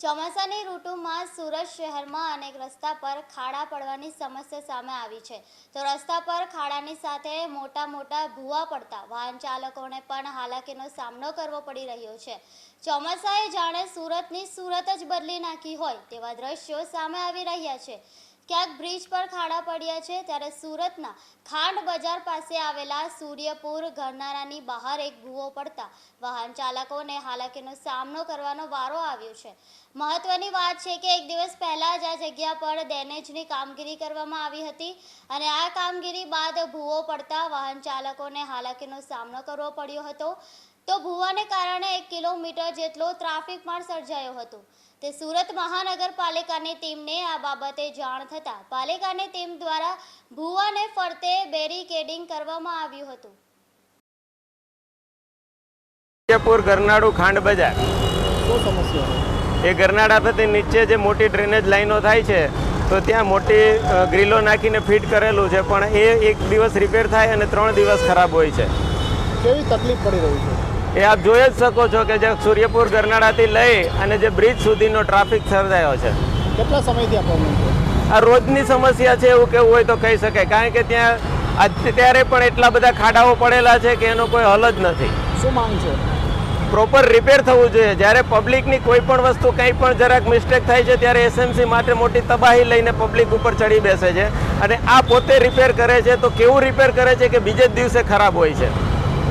ચોમાસાની ઋતુમાં સુરત શહેરમાં અનેક રસ્તા પર ખાડા પડવાની સમસ્યા સામે આવી છે. તો રસ્તા પર ખાડાની સાથે મોટા મોટા ભૂવા પડતા વાહન ચાલકોને પણ હાલાકીનો સામનો કરવો પડી રહ્યો છે. ચોમાસાએ જાણે સુરતની સુરત જ બદલી નાખી હોય તેવા દ્રશ્યો સામે આવી રહ્યા છે. ક્યાંક બ્રિજ પર ખાડા પડ્યા છે ત્યારે સુરતના ખાંડ બજાર પાસે આવેલા સૂર્યપુર ઘરનારાની બહાર એક ભૂવો પડતા વાહન ચાલકોને હાલાકીનો સામનો કરવાનો વારો આવ્યો છે. મહત્વની વાત છે કે એક દિવસ પહેલાં જ આ જગ્યા પર ડેનેજની કામગીરી કરવામાં આવી હતી અને આ કામગીરી બાદ ભૂવો પડતા વાહન ચાલકોને હાલાકીનો સામનો કરવો પડ્યો હતો. તો ભૂવાને કારણે એક કિલોમીટર જેટલો ટ્રાફિક પણ સર્જાયો હતો. તે સુરત મહાનગરપાલિકાની ટીમને આ બાબતે જાણ થતાં પાલિકાની ટીમ દ્વારા ભૂવાને ફરતે બેરિકેડિંગ કરવામાં આવ્યું હતું. વિજયપુર ગરનાળું ખાંડ બજાર. શું સમસ્યા એ ગરનાળા પરથી નીચે જે મોટી ડ્રેનેજ લાઈનો થાય છે તો ત્યાં મોટી ગ્રીલો નાખીને ફિટ કરેલું છે પણ એ એક દિવસ રિપેર થાય અને ત્રણ દિવસ ખરાબ હોય છે. કેવી તકલીફ પડી રહી છે? એ આપ જોઈ જ શકો છો કે જે સૂર્યપુર ગરનાળાથી લઈ અને જે બ્રિજ સુધીનો ટ્રાફિક સર્જાયો છે. કેટલા સમયથી આ પ્રોબ્લેમ છે? આ રોજની સમસ્યા છે એવું કેવું હોય તો કહી શકાય. કારણ કે ત્યાં અત્યારે પણ એટલા બધા ખાડાઓ પડેલા છે કે એનો કોઈ હલ જ નથી. શું માંગ છે? પ્રોપર રિપેર થવું જોઈએ. જ્યારે પબ્લિકની કોઈ પણ વસ્તુ કંઈ પણ જરાક મિસ્ટેક થાય છે ત્યારે એસએમસી માટે મોટી તબાહી લઈને પબ્લિક ઉપર ચડી બેસે છે. અને આ પોતે રિપેર કરે છે તો કેવું રિપેર કરે છે કે બીજે જ દિવસે ખરાબ હોય છે.